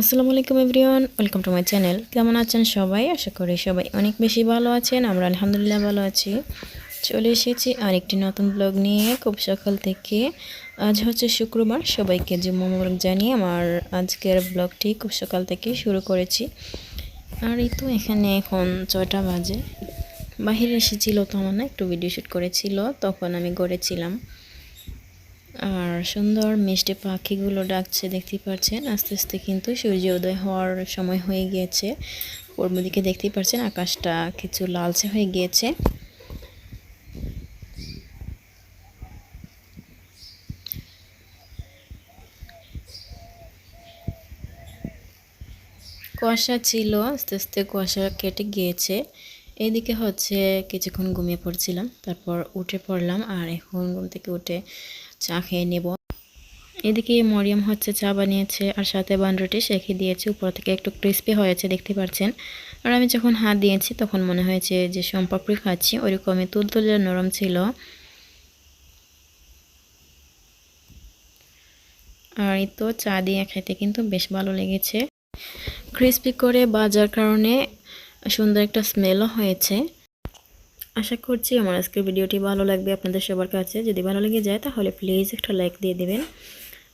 আসসালামু আলাইকুম everyone, welcome to my channel. কেমন আছেন সবাই? আশা করি সবাই অনেক বেশি ভালো আছেন, আমরা আলহামদুলিল্লাহ ভালো আছি। চলে এসেছি আরেকটি নতুন ব্লগ নিয়ে। খুব সকাল থেকে আজ হচ্ছে শুক্রবার, সবাইকে মোবারক জানিয়ে আমার আজকের ব্লগটি খুব সকাল থেকে শুরু করেছি। আর এই তো এখানে এখন ছয়টা বাজে। বাহিরে এসেছিল তো আমার না একটু ভিডিও শ্যুট করেছিল, তখন আমি গড়েছিলাম আর সুন্দর মিষ্টি পাখিগুলো ডাকছে, দেখতেই পাচ্ছেন আস্তে আস্তে কিন্তু সূর্য উদয় হওয়ার সময় হয়ে গিয়েছে। পূর্ব দিকে দেখতেই পাচ্ছেন আকাশটা কিছু লালচে হয়ে গিয়েছে। কুয়াশা ছিল, আস্তে আস্তে কুয়াশা কেটে গিয়েছে। এইদিকে হচ্ছে কিছুক্ষণ ঘুমিয়ে পড়ছিলাম, তারপর উঠে পড়লাম, আর এখন ঘুম থেকে উঠে চা খেয়ে নেব। এদিকে মরিয়ম হচ্ছে চা বানিয়েছে আর সাথে বানরুটি শেখে দিয়েছে। উপর থেকে একটু ক্রিস্পি হয়েছে, দেখতে পাচ্ছেন আর আমি যখন হাত দিয়েছি, তখন মনে হয়েছে যে সম্পাপড়ি খাচ্ছি, ওইরকমই তুলতুলে নরম ছিল। আর এই তো চা দিয়ে খেতে কিন্তু বেশ ভালো লেগেছে। ক্রিস্পি করে বাজার কারণে সুন্দর একটা স্মেলও হয়েছে। আশা করছি আমার আজকের ভিডিওটি ভালো লাগবে আপনাদের সবার কাছে। যদি ভালো লেগে যায় তাহলে প্লিজ একটা লাইক দিয়ে দেবেন।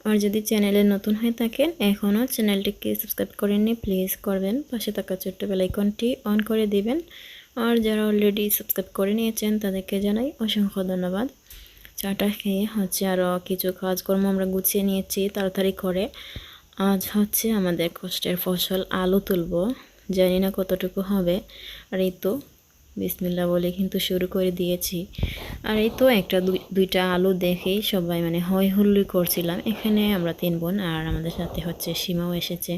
আর যদি চ্যানেলে নতুন হয়ে থাকেন এখনও চ্যানেলটিকে সাবস্ক্রাইব করেননি প্লিজ করবেন। পাশে থাকা ছোট্ট বেলাইকনটি অন করে দিবেন। আর যারা অলরেডি সাবস্ক্রাইব করে নিয়েছেন, তাদেরকে জানাই অসংখ্য ধন্যবাদ। চাটা খেয়ে হচ্ছে আরও কিছু কাজকর্ম আমরা গুছিয়ে নিয়েছি, তাড়াতাড়ি করে। আজ হচ্ছে আমাদের কষ্টের ফসল আলু তুলব। জানি না কতটুকু হবে। আর এই তো বিসমিল্লা বলে কিন্তু শুরু করে দিয়েছি। আর এই তো একটা দুইটা আলু দেখেই সবাই মানে হই হুল্লুই করছিলাম। এখানে আমরা তিন বোন আর আমাদের সাথে হচ্ছে সীমাও এসেছে।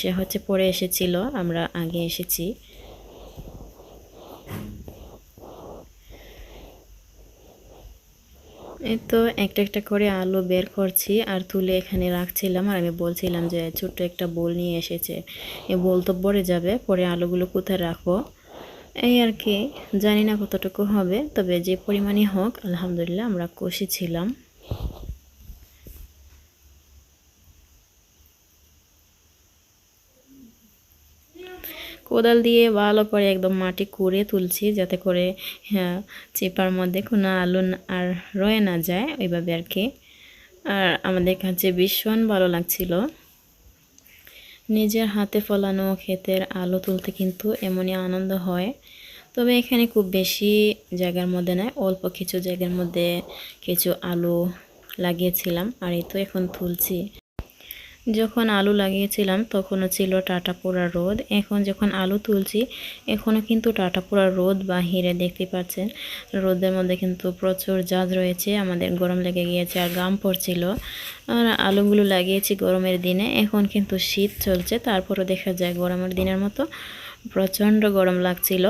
সে হচ্ছে পরে এসেছিল, আমরা আগে এসেছি। এই তো একটা একটা করে আলু বের করছি আর তুলে এখানে রাখছিলাম আর আমি বলছিলাম যে ছোট্ট একটা বোল নিয়ে এসেছে। এই বোল তো পরে যাবে, পরে আলুগুলো কোথায় রাখব? এই আর কি, জানি না কতটুকু হবে, তবে যে পরিমাণই হোক, আলহামদুলিল্লাহ আমরা কষি ছিলাম। কোদাল দিয়ে ভালো করে একদম মাটি কুড়ে তুলছি, যাতে করে হ্যাঁ চেপার মধ্যে কোনো আলু আর রয়ে না যায়, ওইভাবে আর কি। আর আমাদের কাছে ভীষণ ভালো লাগছিল। নিজের হাতে ফলানো ক্ষেতের আলো তুলতে কিন্তু এমনই আনন্দ হয়। তবে এখানে খুব বেশি জায়গার মধ্যে নয়, অল্প কিছু জায়গার মধ্যে কিছু আলু লাগিয়েছিলাম, আর এই তো এখন তুলছি। যখন আলু লাগিয়েছিলাম, তখনও ছিল টাটা পোড়া রোদ। এখন যখন আলু তুলছি, এখনও কিন্তু টাটা পোড়া রোদ বাহিরে দেখতে পাচ্ছেন। রোদের মধ্যে কিন্তু প্রচুর জাজ রয়েছে, আমাদের গরম লেগে গিয়েছে আর গাম পড়ছিল। আর আলুগুলো লাগিয়েছি গরমের দিনে, এখন কিন্তু শীত চলছে, তারপরও দেখা যায় গরমের দিনের মতো প্রচণ্ড গরম লাগছিল।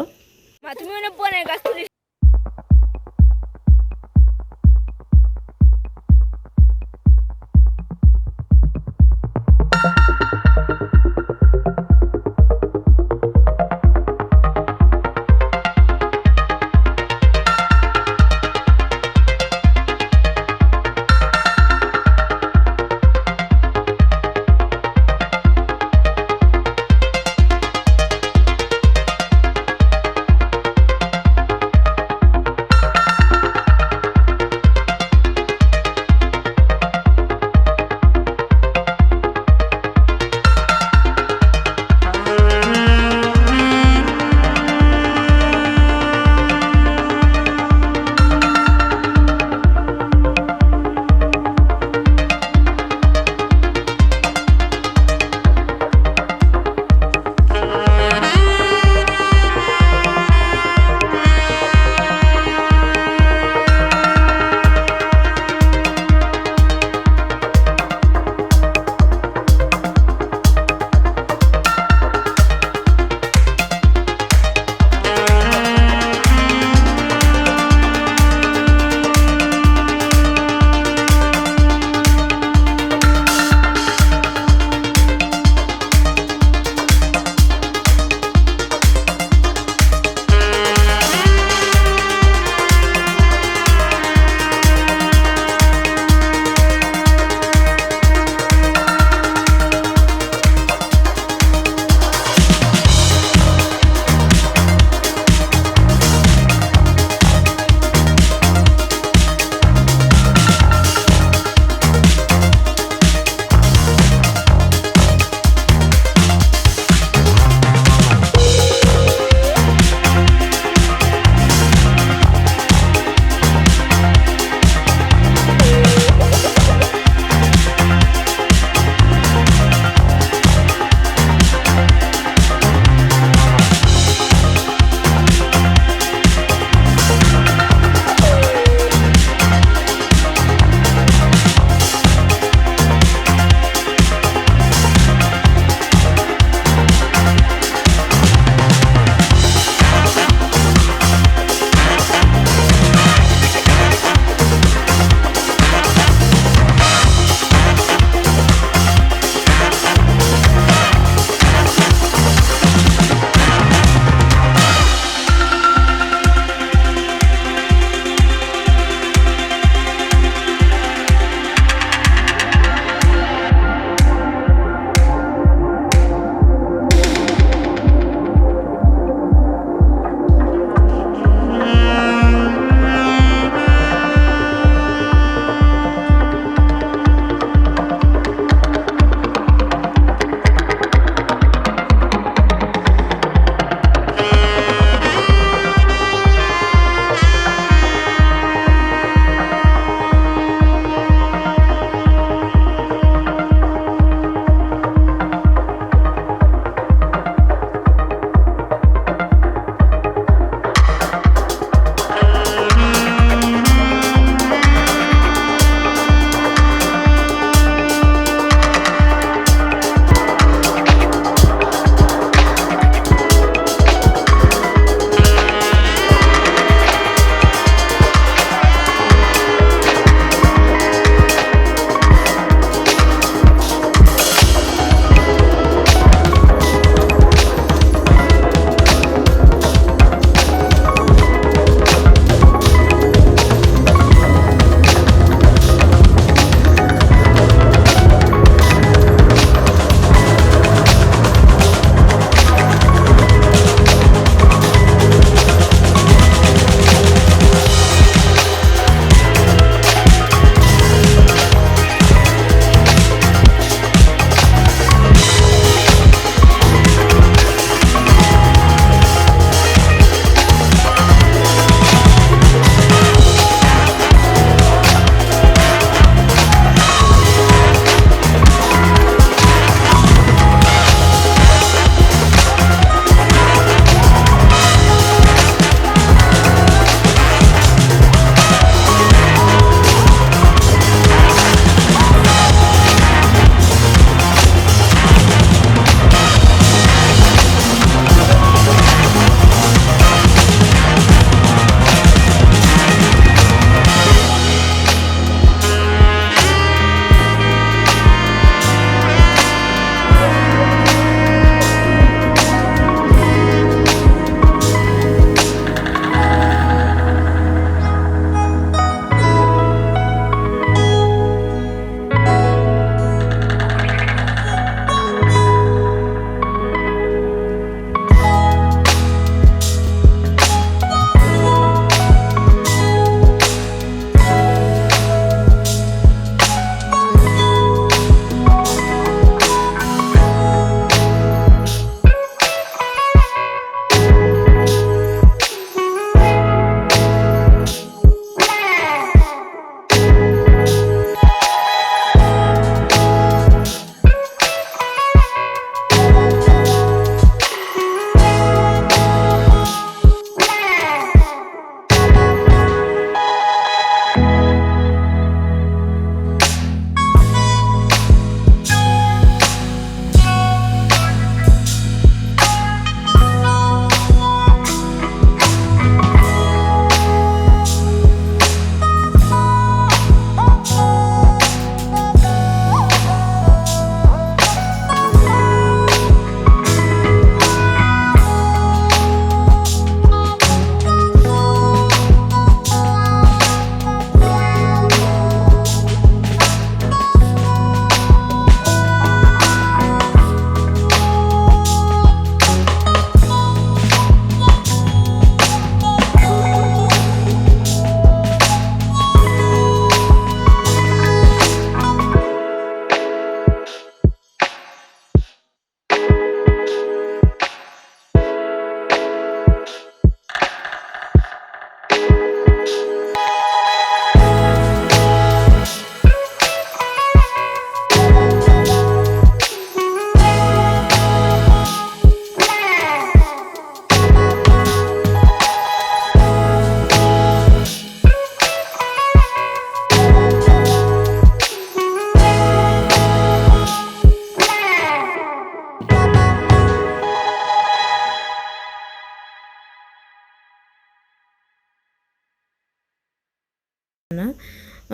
না।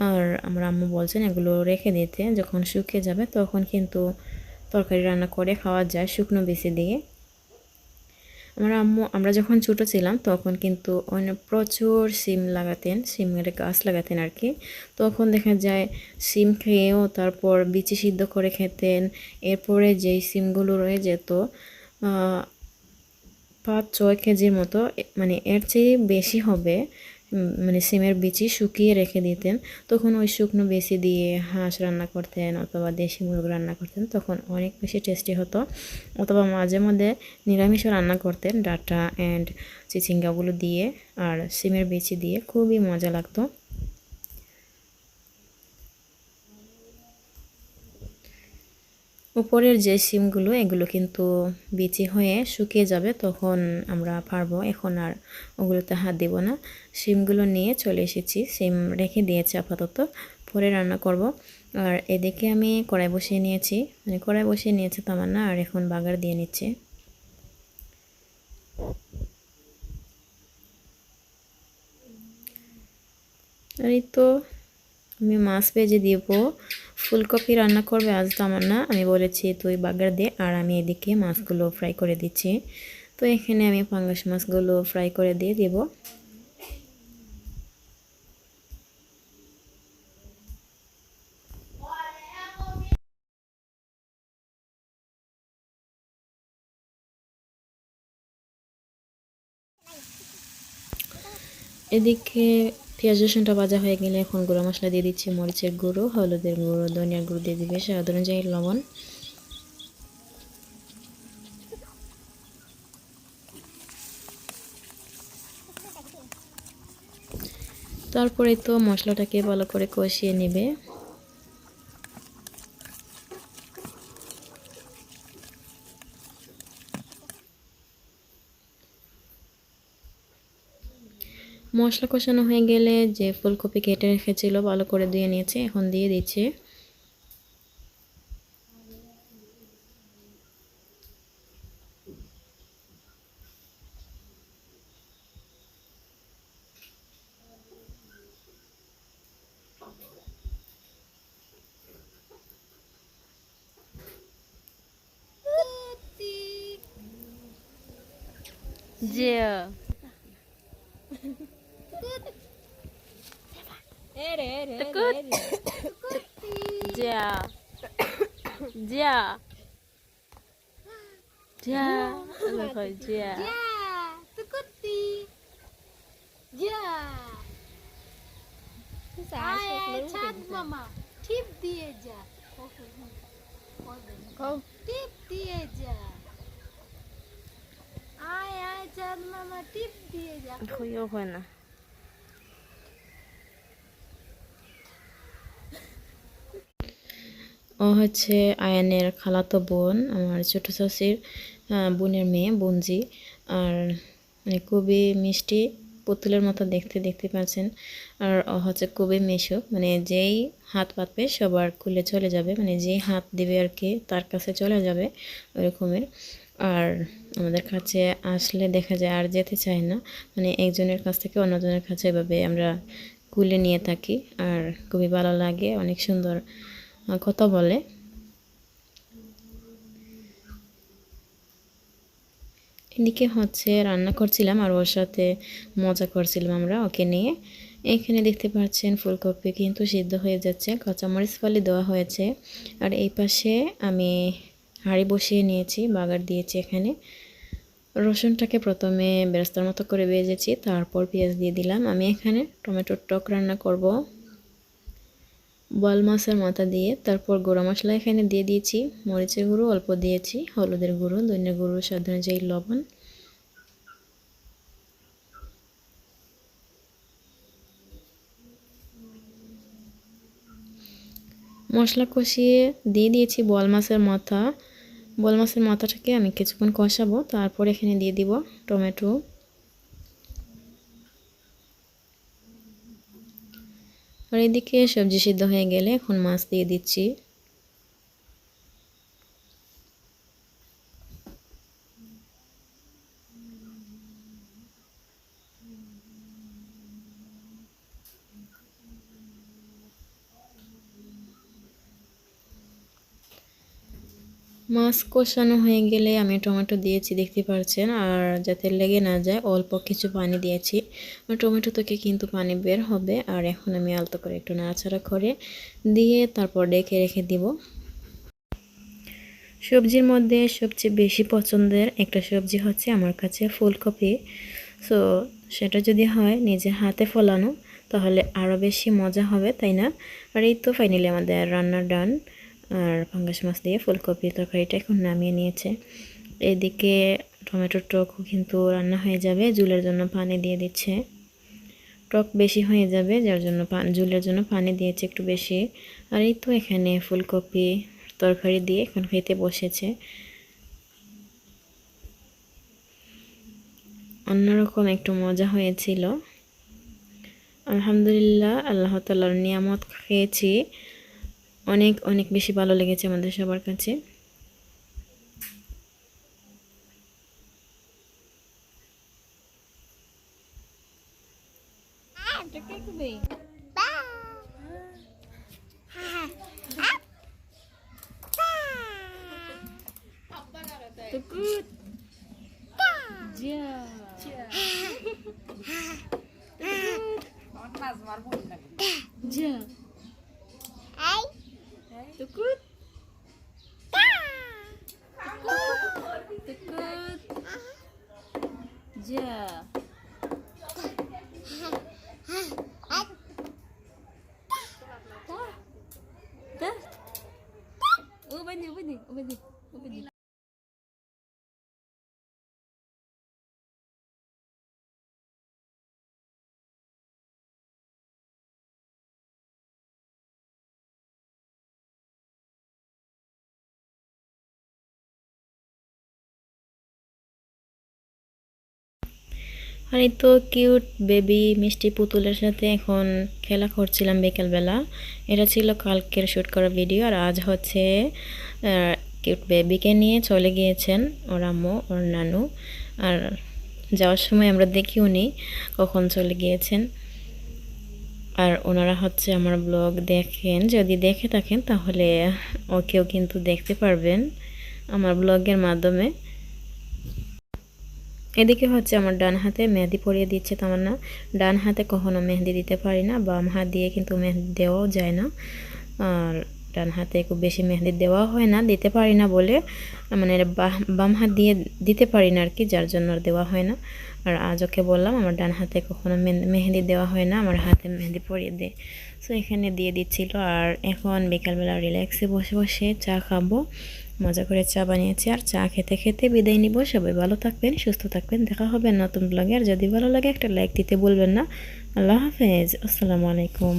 আর আমার আম্মু বলছেন এগুলো রেখে দিতে। যখন শুকিয়ে যাবে তখন কিন্তু তরকারি রান্না করে খাওয়া যায় শুকনো বেশি দিয়ে। আমার আম্মু, আমরা যখন ছোটো ছিলাম তখন কিন্তু অনেক প্রচুর সিম লাগাতেন সিমের গাছ লাগাতেন আর কি। তখন দেখা যায় সিম খেয়েও তারপর বিচি সিদ্ধ করে খেতেন। এরপরে যেই সিমগুলো রয়ে যেত পাঁচ ছয় কেজির মতো মানে এর চেয়ে বেশি হবে। মানে সিমের বিচি শুকিয়ে রেখে দিতেন। তখন ওই শুকনো বেশি দিয়ে হাঁস রান্না করতেন অথবা দেশি মুরগ রান্না করতেন। তখন অনেক বেশি টেস্টি হতো। অথবা মাঝে মধ্যে নিরামিষও রান্না করতেন। ডাটা অ্যান্ড চিচিঙ্গাগুলো দিয়ে আর সিমের বিচি দিয়ে খুবই মজা লাগতো। উপরের যে সিমগুলো, এগুলো কিন্তু বিচি হয়ে শুকিয়ে যাবে, তখন আমরা পারব। এখন আর ওগুলোতে হাত দেব না। সিমগুলো নিয়ে চলে এসেছি। সিম রেখে দিয়েছি আপাতত। পরে রান্না করব। আর এদিকে আমি কড়াই বসিয়ে নিয়েছি। মানে কড়াই বসিয়ে নিয়েছে না আর এখন বাগার দিয়ে নিচ্ছে। এই তো আমি মাছ ভেজে দিব। ফুলকপি রান্না করবে আজ তো আমার না। আমি বলেছি তুই বাগার দে, আর আমি এদিকে মাছগুলো ফ্রাই করে দিচ্ছি। তো এখানে আমি পাঙ্গাস মাছগুলো ফ্রাই করে দিয়ে দেব। এদিকে পেঁয়াজ, রসুনটা ভাজা হয়ে গেলে এখন গুঁড়ো মশলা দিয়ে দিচ্ছি মরিচের গুঁড়ো, হলুদের গুঁড়ো ধনিয়ার গুঁড়ো দিয়ে দিবে স্বাদ অনুযায়ী লবণ। তারপরে তো মশলাটাকে ভালো করে কষিয়ে নেবে। মশলা কষানো হয়ে গেলে যে ফুলকপি কেটে রেখেছিল, ভালো করে ধুয়ে নিয়েছে, এখন দিয়ে দিচ্ছে। যে Tekut. Ja. Ja. Ja. Rồi khỏi ja. Ja. Tekuti. Ja. Ai chat mama. Tip diye ja. Tip diye ja. Ai ai chat mama tip diye dạ. ja. Khuyên khuyên à. ও হচ্ছে আয়ানের খালাতো বোন, আমার ছোট শাশির বোনের মেয়ে বোনজি। আর মানে খুবই মিষ্টি পুতুলের মতো দেখতে দেখতে পাচ্ছেন আর ও হচ্ছে খুবই মেশো মানে যেই হাত পাতবে সবার কুলে চলে যাবে মানে যেই হাত দিবে আর কি তার কাছে চলে যাবে ওরকমের। আর আমাদের কাছে আসলে দেখা যায় আর যেতে চায় না মানে একজনের কাছ থেকে অন্যজনের কাছে এভাবে আমরা কুলে নিয়ে থাকি। আর খুবই ভালো লাগে, অনেক সুন্দর কথা বলে? এদিকে হচ্ছে রান্না করছিলাম আর ওর সাথে মজা করছিলাম আমরা ওকে নিয়ে। এখানে দেখতে পাচ্ছেন ফুলকপি কিন্তু সিদ্ধ হয়ে যাচ্ছে, কাঁচামরিচ ফালি দেওয়া হয়েছে। আর এই পাশে আমি হাঁড়ি বসিয়ে নিয়েছি, বাগার দিয়েছি এখানে। রসুনটাকে প্রথমে বেরেস্তার মতো করে ভেজেছি, তারপর পেঁয়াজ দিয়ে দিলাম। আমি এখানে টমেটোর টক রান্না করব। বল মাছের মাথা দিয়ে, তারপর গুঁড়ো মশলা এখানে দিয়ে দিয়েছি। মরিচের গুঁড়ো অল্প দিয়েছি, হলুদের গুঁড়ো, ধনিয়া গুঁড়ো, স্বাদ অনুযায়ী লবণ। মশলা কষিয়ে দিয়ে দিয়েছি বল মাছের মাথা। বল মাছের মাথাটাকে আমি কিছুক্ষণ কষাবো, তারপর এখানে দিয়ে দিব টমেটো আর এদিকে সবজি সিদ্ধ হয়ে গেলে এখন মাছ দিয়ে দিচ্ছি। মাছ কষানো হয়ে গেলে আমি টমেটো দিয়েছি, দেখতে পাচ্ছেন আর যাতে লেগে না যায়, অল্প কিছু পানি দিয়েছি। টমেটো থেকে কিন্তু পানি বের হবে। আর এখন আমি আলতো করে একটু নাড়াচাড়া করে দিয়ে তারপর ডেকে রেখে দিব। সবজির মধ্যে সবচেয়ে বেশি পছন্দের একটা সবজি হচ্ছে আমার কাছে ফুলকপি। সো, সেটা যদি হয় নিজের হাতে ফলানো, তাহলে আরও বেশি মজা হবে, তাই না? আর এই তো ফাইনালি আমাদের রান্নার ডান আর পাঙ্গাস মাছ দিয়ে ফুলকপি তরকারিটা এখন নামিয়ে নিয়েছে। এদিকে টমেটোর টকও কিন্তু রান্না হয়ে যাবে জুলের জন্য পানি দিয়ে দিচ্ছে। টক বেশি হয়ে যাবে, যার জন্য জুলের জন্য পানি দিয়েছে একটু বেশি। আর এই তো এখানে ফুলকপি তরকারি দিয়ে এখন খেতে বসেছে। অন্যরকম একটু মজা হয়েছিল। আলহামদুলিল্লাহ, আল্লাহ তালার নিয়ামত খেয়েছি। অনেক অনেক বেশি ভালো লেগেছে আমাদের সবার কাছে। Tukut. আর এই তো কিউট বেবি মিষ্টি পুতুলের সাথে এখন খেলা করছিলাম বিকেলবেলা। এটা ছিল কালকের শ্যুট করা ভিডিও আর আজ হচ্ছে কিউট বেবিকে নিয়ে চলে গিয়েছেন ওর আম্মু, ওর নানু। আর যাওয়ার সময় আমরা দেখিও নি কখন চলে গিয়েছেন। আর ওনারা হচ্ছে আমার ব্লগ দেখেন, যদি দেখে থাকেন তাহলে ওকেও কিন্তু দেখতে পারবেন আমার ব্লগের মাধ্যমে। এদিকে হচ্ছে আমার ডান হাতে মেহেদি পরিয়ে দিচ্ছে তোমার না ডান হাতে কখনো মেহেদি দিতে পারি না, বাম হাত দিয়ে কিন্তু মেহেদি দেওয়াও যায় না। আর ডান হাতে খুব বেশি মেহেদি দেওয়া হয় না, দিতে পারি না বলে। মানে বাম হাত দিয়ে দিতে পারি না আর কি যার জন্য আর দেওয়া হয় না। আর আজ ওকে বললাম, আমার ডান হাতে কখনো মেহেদি দেওয়া হয় না, আমার হাতে মেহেদি পরিয়ে দেয় সো এখানে দিয়ে দিচ্ছিল। আর এখন বিকালবেলা রিল্যাক্সে বসে বসে চা খাব। মজা করে চা বানিয়েছি আর চা খেতে খেতে বিদায় নিব। সবাই ভালো থাকবেন, সুস্থ থাকবেন। দেখা হবে নতুন ব্লগে আর যদি ভালো লাগে একটা লাইক দিতে বলবেন না। আল্লাহ হাফেজ। আসসালামু আলাইকুম।